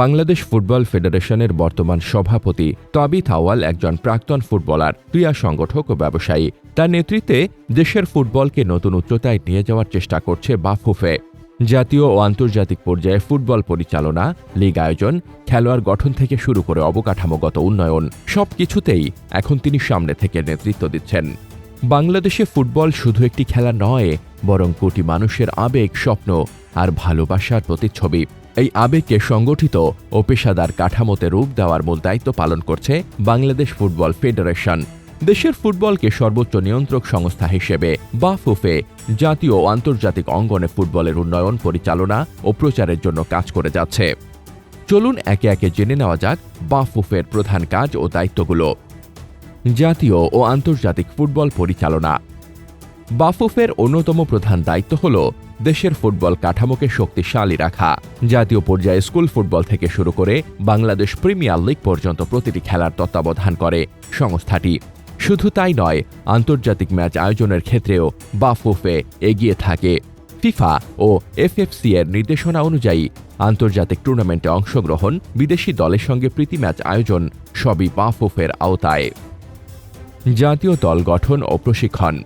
Bangladesh football ফেডারেশনের বর্তমান সভাপতি তাবিথ আওয়াল একজন প্রাক্তন ফুটবলার, ক্রীড়া সংগঠক ও ব্যবসায়ী। তার নেতৃত্বে দেশের ফুটবলকে নতুন উচ্চতায় নিয়ে যাওয়ার চেষ্টা করছে বাফুফে। জাতীয় ও আন্তর্জাতিক পর্যায়ে ফুটবল পরিচালনা, লীগ আয়োজন, খেলোয়াড় গঠন থেকে শুরু করে অবকাঠামোগত উন্নয়ন, সব কিছুতেই এখন তিনি সামনে থেকে নেতৃত্ব দিচ্ছেন। বাংলাদেশে ফুটবল শুধু একটি খেলা নয়, বরং কোটি মানুষের আবেগ, স্বপ্ন আর ভালোবাসার প্রতিচ্ছবি। এই আবেগকে সংগঠিত ও পেশাদার কাঠামোতে রূপ দেওয়ার মূল দায়িত্ব পালন করছে বাংলাদেশ ফুটবল ফেডারেশন। দেশের ফুটবলকে সর্বোচ্চ নিয়ন্ত্রক সংস্থা হিসেবে বাফুফে জাতীয় ও আন্তর্জাতিক অঙ্গনে ফুটবলের উন্নয়ন পরিচালনা ও প্রচারের জন্য কাজ করে যাচ্ছে। চলুন একে একে জেনে নেওয়া যাক বাফুফের প্রধান কাজ ও দায়িত্বগুলো। জাতীয় ও আন্তর্জাতিক ফুটবল পরিচালনা। বাফুফের অন্যতম প্রধান দায়িত্ব হল দেশের ফুটবল কাঠামোকে শক্তিশালী রাখা। জাতীয় পর্যায়ে স্কুল ফুটবল থেকে শুরু করে বাংলাদেশ প্রিমিয়ার লিগ পর্যন্ত প্রতিটি খেলার তত্ত্বাবধান করে সংস্থাটি। শুধু তাই নয়, আন্তর্জাতিক ম্যাচ আয়োজনের ক্ষেত্রেও বাফুফে এগিয়ে থাকে। ফিফা ও এফএফসি এর নির্দেশনা অনুযায়ী আন্তর্জাতিক টুর্নামেন্টে অংশগ্রহণ, বিদেশি দলের সঙ্গে প্রীতি ম্যাচ আয়োজন সবই বাফুফের আওতায়। জাতীয় দল গঠন ও প্রশিক্ষণ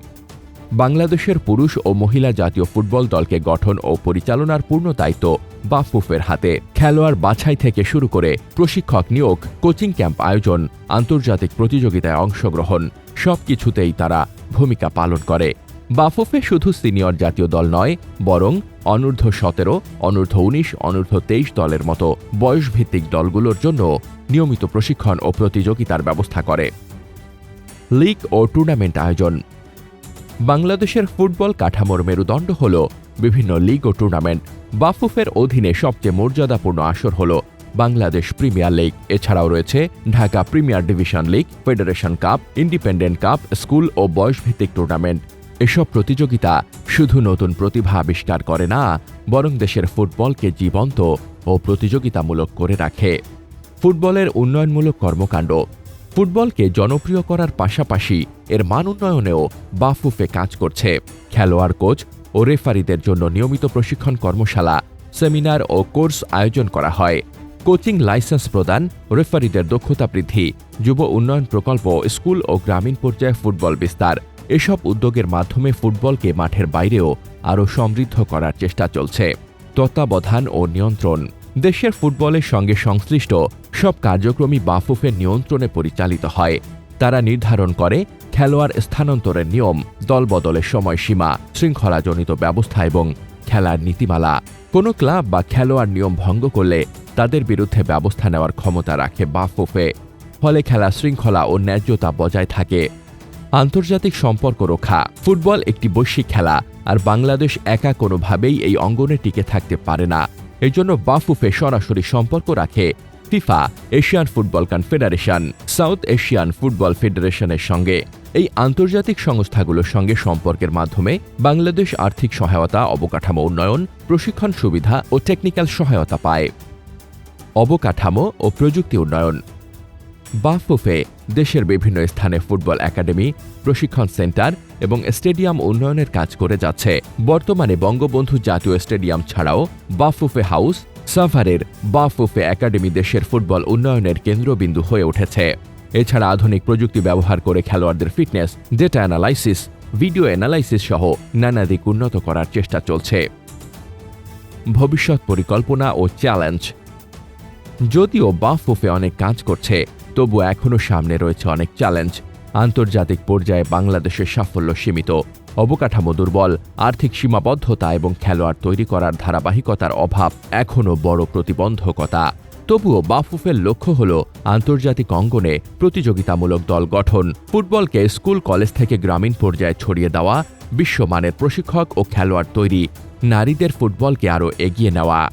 বাংলাদেশের পুরুষ ও মহিলা জাতীয় ফুটবল দলকে গঠন ও পরিচালনার পূর্ণ দায়িত্ব বাফুফের হাতে। খেলোয়াড় বাছাই থেকে শুরু করে প্রশিক্ষক নিয়োগ, কোচিং ক্যাম্প আয়োজন, আন্তর্জাতিক প্রতিযোগিতায় অংশগ্রহণ, সবকিছুতেই তারা ভূমিকা পালন করে। বাফুফে শুধু সিনিয়র জাতীয় দল নয়, বরং অনূর্ধ্ব সতেরো, অনূর্ধ্ব উনিশ, অনূর্ধ্ব তেইশ দলের মতো বয়সভিত্তিক দলগুলোর জন্য নিয়মিত প্রশিক্ষণ ও প্রতিযোগিতার ব্যবস্থা করে। লিগ ও টুর্নামেন্ট আয়োজন বাংলাদেশের ফুটবল কাঠামোর মেরুদণ্ড হল বিভিন্ন লিগ ও টুর্নামেন্ট। বাফুফের অধীনে সবচেয়ে মর্যাদাপূর্ণ আসর হল বাংলাদেশ প্রিমিয়ার লিগ। এছাড়াও রয়েছে Dhaka premier division league, federation cup, independent cup, school ও বয়সভিত্তিক টুর্নামেন্ট। এসব প্রতিযোগিতা শুধু নতুন প্রতিভা আবিষ্কার করে না, বরং দেশের ফুটবলকে জীবন্ত ও প্রতিযোগিতামূলক করে রাখে। ফুটবলের উন্নয়নমূলক কর্মকাণ্ড। ফুটবলকে জনপ্রিয় করার পাশাপাশি এর মান উন্নয়নেও বাফুফে কাজ করছে। খেলোয়াড় কোচ ও রেফারিদের জন্য নিয়মিত প্রশিক্ষণ কর্মশালা, সেমিনার ও কোর্স আয়োজন করা হয়। কোচিং লাইসেন্স প্রদান, রেফারিদের দক্ষতা বৃদ্ধি, যুব উন্নয়ন প্রকল্প, স্কুল ও গ্রামীণ পর্যায়ে ফুটবল বিস্তার, এসব উদ্যোগের মাধ্যমে ফুটবলকে মাঠের বাইরেও আরও সমৃদ্ধ করার চেষ্টা চলছে। তত্ত্বাবধান ও নিয়ন্ত্রণ। দেশের ফুটবলের সঙ্গে সংশ্লিষ্ট সব কার্যক্রমই বাফুফের নিয়ন্ত্রণে পরিচালিত হয়। তারা নির্ধারণ করে খেলোয়াড় স্থানান্তরের নিয়ম, দলবদলের সময়সীমা, শৃঙ্খলাজনিত ব্যবস্থা এবং খেলার নীতিমালা। কোনো ক্লাব বা খেলোয়াড় নিয়ম ভঙ্গ করলে তাদের বিরুদ্ধে ব্যবস্থা নেওয়ার ক্ষমতা রাখে বাফুফে, ফলে খেলা শৃঙ্খলা ও ন্যায্যতা বজায় থাকে। আন্তর্জাতিক সম্পর্ক রক্ষা, ফুটবল একটি বৈশ্বিক খেলা আর বাংলাদেশ একা কোনোভাবেই এই অঙ্গনে টিকে থাকতে পারে না। এই জন্য বাফুফে সরাসরি সম্পর্ক রাখে FIFA, Asian football confederation, South Asian football ফেডারেশনের সঙ্গে। এই আন্তর্জাতিক সংস্থাগুলোর সঙ্গে সম্পর্কের মাধ্যমে বাংলাদেশ আর্থিক সহায়তা, অবকাঠামো উন্নয়ন, প্রশিক্ষণ সুবিধা ও টেকনিক্যাল সহায়তা পায়। অবকাঠামো ও প্রযুক্তি উন্নয়ন। বাফুফে দেশের বিভিন্ন স্থানে ফুটবল একাডেমি, প্রশিক্ষণ সেন্টার এবং স্টেডিয়াম উন্নয়নের কাজ করে যাচ্ছে। বর্তমানে বঙ্গবন্ধু জাতীয় স্টেডিয়াম ছাড়াও বাফুফে হাউস, সাভারের বাফুফে একাডেমি দেশের ফুটবল উন্নয়নের কেন্দ্রবিন্দু হয়ে উঠেছে। এছাড়া আধুনিক প্রযুক্তি ব্যবহার করে খেলোয়াড়দের fitness data analysis video analysis সহ নানা দিক উন্নত করার চেষ্টা চলছে। ভবিষ্যৎ পরিকল্পনা ও চ্যালেঞ্জ যদিও বাফুফে অনেক কাজ করছে, তবু এখনও সামনে রয়েছে অনেক চ্যালেঞ্জ আন্তর্জাতিক পর্যায়ে বাংলাদেশের সাফল্য সীমিত। অবকাঠামো দুর্বল, আর্থিক সীমাবদ্ধতা এবং খেলোয়াড় তৈরি করার ধারাবাহিকতার অভাব এখনও বড় প্রতিবন্ধকতা। তবুও বাফুফের লক্ষ্য হল আন্তর্জাতিক অঙ্গনে প্রতিযোগিতামূলক দল গঠন। ফুটবলকে স্কুল, কলেজ থেকে গ্রামীণ পর্যায়ে ছড়িয়ে দেওয়া বিশ্বমানের প্রশিক্ষক ও খেলোয়াড় তৈরি। নারীদের ফুটবলকে আরও এগিয়ে নেওয়া।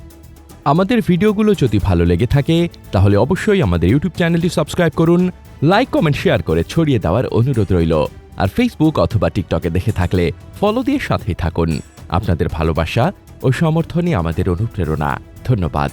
আমাদের ভিডিওগুলো যদি ভালো লেগে থাকে, তাহলে অবশ্যই আমাদের ইউটিউব চ্যানেলটি সাবস্ক্রাইব করুন, লাইক, কমেন্ট, শেয়ার করে ছড়িয়ে দেওয়ার অনুরোধ রইল। আর ফেসবুক অথবা টিকটকে দেখে থাকলে ফলো দিয়ে সাথেই থাকুন। আপনাদের ভালোবাসা ও সমর্থনই আমাদের অনুপ্রেরণা। ধন্যবাদ।